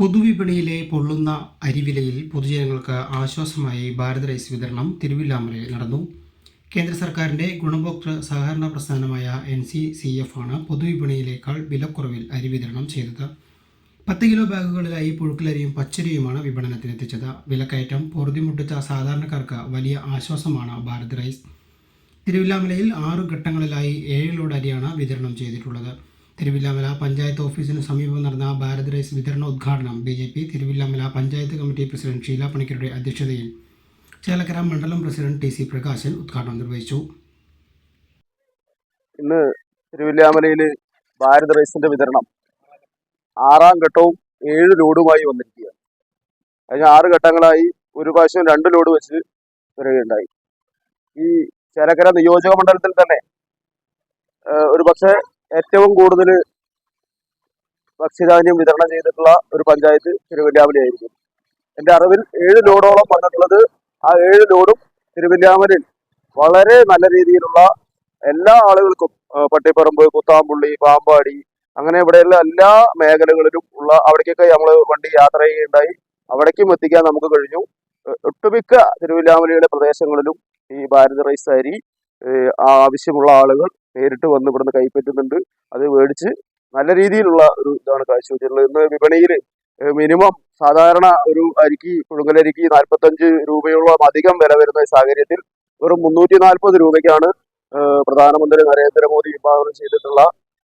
പൊതുവിപണിയിലെ പൊള്ളുന്ന അരിവിലയിൽ പൊതുജനങ്ങൾക്ക് ആശ്വാസമായി ഭാരത് റൈസ് വിതരണം തിരുവില്ലാമലയിൽ നടന്നു. കേന്ദ്ര സർക്കാരിന്റെ ഗുണഭോക്തൃ സഹകരണ പ്രസ്ഥാനമായ എൻ സി സി എഫ് ആണ് പൊതുവിപണിയിലേക്കാൾ വിലക്കുറവിൽ അരി വിതരണം ചെയ്തത്. പത്ത് കിലോ ബാഗുകളിലായി പുഴുക്കലരിയും പച്ചരിയുമാണ് വിപണനത്തിനെത്തിച്ചത് വിലക്കയറ്റം പൊറുതിമുട്ടിച്ച സാധാരണക്കാർക്ക് വലിയ ആശ്വാസമാണ് ഭാരത് റൈസ്. തിരുവില്ലാമലയിൽ ആറ് ഘട്ടങ്ങളിലായി ഏഴ് ലോഡ് അരിയാണ് വിതരണം ചെയ്തിട്ടുള്ളത്. തിരുവില്ലാമല പഞ്ചായത്ത് ഓഫീസിന് സമീപം നടന്ന ഭാരത് റൈസ് വിതരണ ഉദ്ഘാടനം B J P Thiruvilwamala panchayat committee president Sheela പണിക്കരുടെ അധ്യക്ഷതയിൽ ചേലക്കര മണ്ഡലം പ്രസിഡന്റ് ടി സി പ്രകാശൻ ഉദ്ഘാടനം നിർവഹിച്ചു. ഇന്ന് തിരുവില്ലാമലയിൽ ഭാരത് റൈസിന്റെ വിതരണം ആറാം ഘട്ടവും ഏഴ് ലോഡുമായി വന്നിരിക്കുകയാണ്. കഴിഞ്ഞ ആറ് ഘട്ടങ്ങളായി ഒരു പ്രാവശ്യം രണ്ട് ലോഡ് വെച്ച് വരികയുണ്ടായി. ഈ ചേലക്കര നിയോജക മണ്ഡലത്തിൽ തന്നെ ഒരു പക്ഷേ ഏറ്റവും കൂടുതൽ ഭക്ഷ്യധാന്യം വിതരണം ചെയ്തിട്ടുള്ള ഒരു പഞ്ചായത്ത് തിരുവല്ലാമലയായിരിക്കും. എന്റെ അറിവിൽ ഏഴ് ലോഡോളം വന്നിട്ടുള്ളത് ആ ഏഴ് ലോഡും തിരുവല്ലാമലയിൽ വളരെ നല്ല രീതിയിലുള്ള എല്ലാ ആളുകൾക്കും പട്ടിപ്പറമ്പ് കുത്താമ്പുള്ളി പാമ്പാടി അങ്ങനെ ഇവിടെയുള്ള എല്ലാ മേഖലകളിലും ഉള്ള അവിടേക്കൊക്കെ നമ്മൾ വണ്ടി യാത്ര ചെയ്യുകയുണ്ടായി. അവിടേക്കും എത്തിക്കാൻ നമുക്ക് കഴിഞ്ഞു. ഒട്ടുമിക്ക തിരുവില്ലാമലയുടെ പ്രദേശങ്ങളിലും ഈ ഭാരത് റൈസ് അരി ആവശ്യമുള്ള ആളുകൾ നേരിട്ട് വന്ന് ഇവിടുന്ന് കൈപ്പറ്റുന്നുണ്ട്. അത് മേടിച്ച് നല്ല രീതിയിലുള്ള ഒരു ഇതാണ് കാഴ്ചവെച്ചിട്ടുള്ളത്. ഇന്ന് വിപണിയിൽ മിനിമം സാധാരണ ഒരു അരിക്ക് പുഴുങ്ങലരിക്ക് നാൽപ്പത്തഞ്ച് രൂപയോളം അധികം വില വരുന്ന സാഹചര്യത്തിൽ വെറും മുന്നൂറ്റി നാൽപ്പത് രൂപയ്ക്കാണ് പ്രധാനമന്ത്രി നരേന്ദ്രമോദി വിഭാവനം ചെയ്തിട്ടുള്ള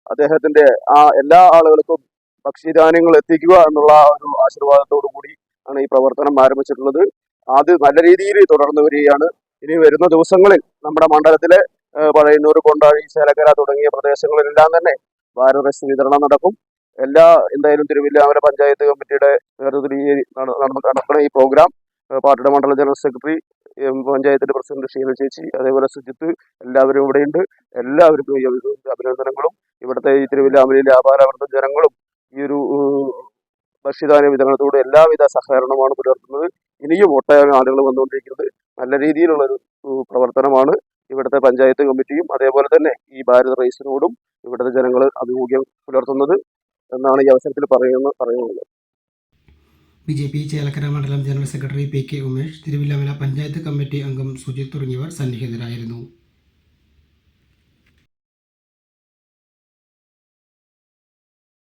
അദ്ദേഹത്തിന്റെ ആ എല്ലാ ആളുകൾക്കും ഭക്ഷ്യധാന്യങ്ങൾ എത്തിക്കുക എന്നുള്ള ഒരു ആശീർവാദത്തോടു കൂടി ആണ് ഈ പ്രവർത്തനം ആരംഭിച്ചിട്ടുള്ളത്. അത് നല്ല രീതിയിൽ തുടർന്നു വരികയാണ്. ഇനി വരുന്ന ദിവസങ്ങളിൽ നമ്മുടെ മണ്ഡലത്തിലെ പഴയന്നൂർ കൊണ്ടാഴി ചേലക്കര തുടങ്ങിയ പ്രദേശങ്ങളിലെല്ലാം തന്നെ ഭാരത് റൈസ് വിതരണം നടക്കും. എല്ലാ എന്തായാലും തിരുവില്ലാമല പഞ്ചായത്ത് കമ്മിറ്റിയുടെ നേതൃത്വത്തിൽ ഈ നടക്കുന്ന ഈ പ്രോഗ്രാം പാർട്ടിയുടെ മണ്ഡലം ജനറൽ സെക്രട്ടറി പഞ്ചായത്തിന്റെ പ്രസിഡന്റ് ഷീല ചേച്ചി അതേപോലെ സുജിത്ത് എല്ലാവരും ഇവിടെയുണ്ട്. എല്ലാവർക്കും ഈ അഭിനന്ദനങ്ങളും. ഇവിടുത്തെ ഈ തിരുവില്ലാമലയിലെ വ്യാപാരവർത്ത ജനങ്ങളും ഈ ഒരു ഭക്ഷ്യധാന വിതരണത്തോട് എല്ലാവിധ സഹകരണമാണ് പുലർത്തുന്നത്. ഇനിയും ഒട്ടേറെ ആളുകൾ വന്നുകൊണ്ടിരിക്കുന്നത്. നല്ല രീതിയിലുള്ള ഒരു പ്രവർത്തനമാണ്. ഇവിടുത്തെ പഞ്ചായത്ത് കമ്മിറ്റിയും അതേപോലെ തന്നെ ഈ ഭാരത് റൈസിനോടും ഇവിടുത്തെ ജനങ്ങൾ അഭിമുഖ്യം പുലർത്തുന്നത് എന്നാണ് ഈ അവസരത്തിൽ പറയുന്ന പറയുന്നത്. ബി ജെ പി ചേലക്കര മണ്ഡലം general secretary P K Umesh Thiruvilwamala panchayat committee അംഗം സുജിത് തുടങ്ങിയവർ സന്നിഹിതരായിരുന്നു.